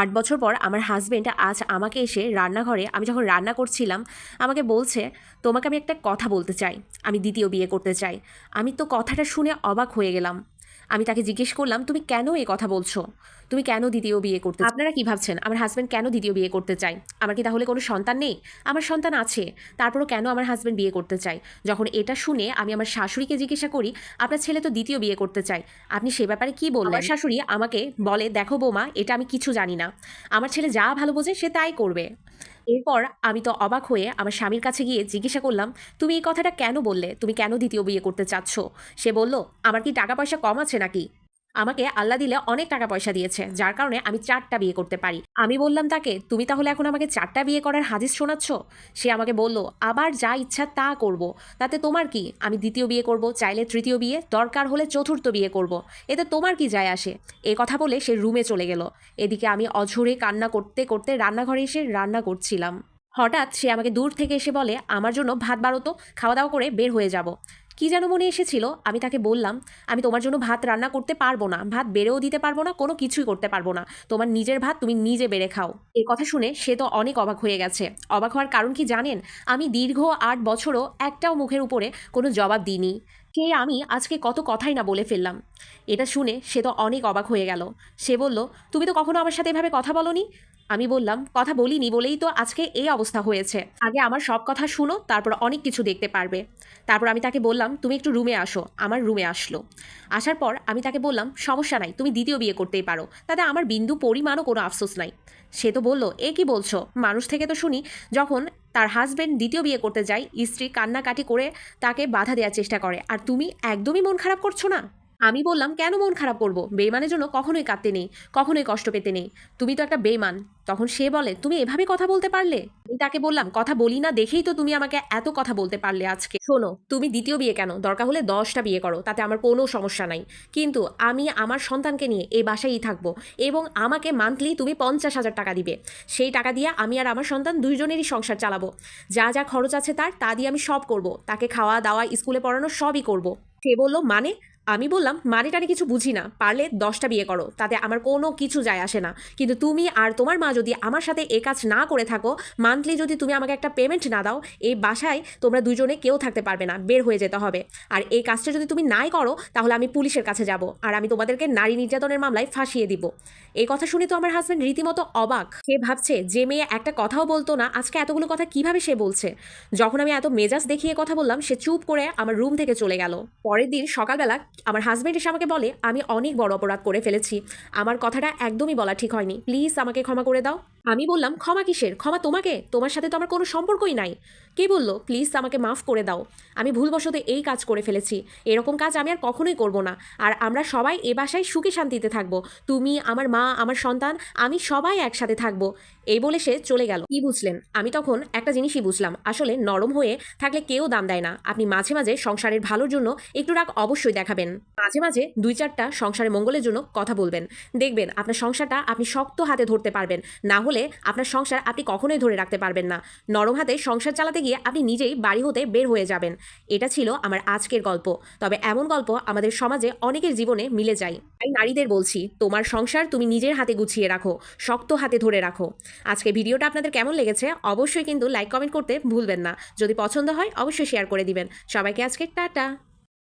আট বছর পর আমার হাজব্যান্ড আজ আমাকে এসে রান্নাঘরে, আমি যখন রান্না করছিলাম, আমাকে বলছে, তোমাকে আমি একটা কথা বলতে চাই, আমি দ্বিতীয় বিয়ে করতে চাই। আমি তো কথাটা শুনে অবাক হয়ে গেলাম। আমি তাকে জিজ্ঞেস করলাম, তুমি কেন এই কথা বলছো? তুমি কেন দ্বিতীয় বিয়ে করতে আপনারা কি ভাবছেন? আমার হাজব্যান্ড কেন দ্বিতীয় বিয়ে করতে চাই আমার কি তাহলে কোনো সন্তান নেই? আমার সন্তান আছে, তারপরও কেন আমার হাজব্যান্ড বিয়ে করতে চাই যখন এটা শুনে আমি আমার শাশুড়িকে জিজ্ঞাসা করি, আপনার ছেলে তো দ্বিতীয় বিয়ে করতে চায়, আপনি সে ব্যাপারে কি বললেন? শাশুড়ি আমাকে বলে, দেখো বৌমা, এটা আমি কিছু জানি না। আমার ছেলে যা ভালো বোঝে সে তাই করবে। এরপর আমি তো অবাক হয়ে আমার স্বামীর কাছে গিয়ে জিজ্ঞাসা করলাম, তুমি এই কথাটা কেন বললে? তুমি কেন দ্বিতীয় বিয়ে করতে চাচ্ছ? সে বলল, আমার কি টাকা পয়সা কম আছে নাকি? আমাকে আল্লাহ দিলে অনেক টাকা পয়সা দিয়েছে, যার কারণে আমি চারটা বিয়ে করতে পারি। আমি বললাম তাকে, তুমি তাহলে এখন আমাকে চারটা বিয়ে করার হাদিস শোনাচ্ছ? সে আমাকে বলল, আবার যা ইচ্ছা তা করব, তাতে তোমার কি? আমি দ্বিতীয় বিয়ে করব, চাইলে তৃতীয় বিয়ে, দরকার হলে চতুর্থ বিয়ে করব। এতে তোমার কি যায় আসে? এ কথা বলে সে রুমে চলে গেল। এদিকে আমি অঝরে কান্না করতে করতে রান্নাঘরে এসে রান্না করছিলাম। হঠাৎ সে আমাকে দূর থেকে এসে বলে, আমার জন্য ভাত বাড়তো খাওয়া দাওয়া করে বের হয়ে যাব। কি যেন মনে এসেছিল, আমি তাকে বললাম, আমি তোমার জন্য ভাত রান্না করতে পারব না, ভাত বেড়েও দিতে পারব না, কোনো কিছুই করতে পারব না। তোমার নিজের ভাত তুমি নিজে বেড়ে খাও। এর কথা শুনে সে তো অনেক অবাক হয়ে গেছে। অবাক হওয়ার কারণ কি জানেন? আমি দীর্ঘ আট বছরও একটাও মুখের উপরে কোনো জবাব দিইনি। সে আমি আজকে কত কথাই না বলে ফেললাম। এটা শুনে সে তো অনেক অবাক হয়ে গেল। সে বলল, তুমি তো কখনো আমার সাথে এভাবে কথা বলনি? আমি বললাম, কথা বলিনি বলেই তো আজকে এই অবস্থা হয়েছে। আগে আমার সব কথা শুনো, তারপর অনেক কিছু দেখতে পারবে। তারপর আমি তাকে বললাম, তুমি একটু রুমে আসো। আমার রুমে আসলো। আসার পর আমি তাকে বললাম, সমস্যা নাই, তুমি দ্বিতীয় বিয়ে করতেই পারো। তাতে আমার বিন্দু পরিমাণও কোনো আফসোস নাই। সে তো বলল, এ কি বলছো? মানুষ থেকে তো শুনি, যখন তার হাজব্যান্ড দ্বিতীয় বিয়ে করতে যায়। স্ত্রী কান্নাকাটি করে তাকে বাধা দেওয়ার চেষ্টা করে। আর তুমি একদমই মন খারাপ করছ না? আমি বললাম, কেন মন খারাপ করব? বেইমানের জন্য কখনোই কাঁদতে নেই, কখনোই কষ্ট পেতে নেই। তুমি তো একটা বেইমান। তখন সে বলে, তুমি এভাবে কথা বলতে পারলে? আমি তাকে বললাম, কথা বলি না, দেখেই তো তুমি আমাকে এত কথা বলতে পারলে আজকে। শোনো, তুমি দ্বিতীয় বিয়ে কেন? দরকার হলে দশটা বিয়ে করো, তাতে আমার কোনো সমস্যা নাই। কিন্তু আমি আমার সন্তানকে নিয়ে এই বাসায়ই থাকব এবং আমাকে মান্থলি তুমি পঞ্চাশ হাজার টাকা দিবে। সেই টাকা দিয়ে আমি আর আমার সন্তান দুইজনেরই সংসার চালাবো। যা যা খরচ আছে তার, তা দিয়ে আমি সব করব। তাকে খাওয়া দাওয়া স্কুলে পড়ানো সবই করব। সে বলল মানে? আমি বললাম মানে টানে কিছু বুঝি না, পারলে দশটা বিয়ে করো, তাতে আমার কোনো কিছু যায় আসে না। কিন্তু তুমি আর তোমার মা যদি আমার সাথে এ কাজ না করে থাকো মান্থলি যদি তুমি আমাকে একটা পেমেন্ট না দাও এই বাসায় তোমরা দুজনে কেউ থাকতে পারবে না, বের হয়ে যেতে হবে। আর এই কাজটা যদি তুমি নাই করো, তাহলে আমি পুলিশের কাছে যাব, আর আমি তোমাদেরকে নারী নির্যাতনের মামলায় ফাঁসিয়ে দিব। এই কথা শুনে তো আমার হাজব্যান্ড রীতিমতো অবাক। সে ভাবছে, যে মেয়ে একটা কথাও বলতো না, আজকে এতগুলো কথা কীভাবে সে বলছে? যখন আমি এত মেজাজ দেখিয়ে কথা বললাম, সে চুপ করে আমার রুম থেকে চলে গেল। পরের দিন সকালবেলা আমার হাজব্যান্ড এসে আমাকে বলে, আমি অনেক বড় অপরাধ করে ফেলেছি। আমার কথাটা একদমই বলা ঠিক হয়নি। প্লিজ আমাকে ক্ষমা করে দাও। আমি বললাম, ক্ষমা কিসের? ক্ষমা তোমাকে? তোমার সাথে তো আমার কোনো সম্পর্কই নাই। কে বলল প্লিজ আমাকে মাফ করে দাও। আমি ভুলবশত এই কাজ করে ফেলেছি। এরকম কাজ আমি আর কখনোই করব না। আর আমরা সবাই এ বাসায় সুখে শান্তিতে থাকব। তুমি, আমার মা, আমার সন্তান, আমি সবাই একসাথে থাকব। এই বলে সে চলে গেল। কি বুঝলেন? আমি তখন একটা জিনিসই বুঝলাম। আসলে নরম হয়ে থাকলে কেউ দাম দেয় না। আপনি মাঝে মাঝে সংসারের ভালোর জন্য একটু রাগ অবশ্যই দেখাবেন। মাঝে মাঝে দুই চারটা সংসারের মঙ্গলের জন্য কথা বলবেন। দেখবেন আপনার সংসারটা আপনি শক্ত হাতে ধরতে পারবেন। না হলে আপনার সংসার আপনি কখনোই ধরে রাখতে পারবেন না। নরম হাতে সংসার চালাতে গিয়ে আপনি নিজেই বাড়ি হতে বের হয়ে যাবেন। এটা ছিল আমার আজকের গল্প। তবে এমন গল্প আমাদের সমাজে অনেকের জীবনে মিলে যায়। তাই নারীদের বলছি, তোমার সংসার তুমি নিজের হাতে গুছিয়ে রাখো, শক্ত হাতে ধরে রাখো। আজকে ভিডিওটা আপনাদের কেমন লেগেছে অবশ্যই কিন্তু লাইক, কমেন্ট করতে ভুলবেন না। যদি পছন্দ হয়, অবশ্যই শেয়ার করে দিবেন। সবাইকে আজকে টাটা।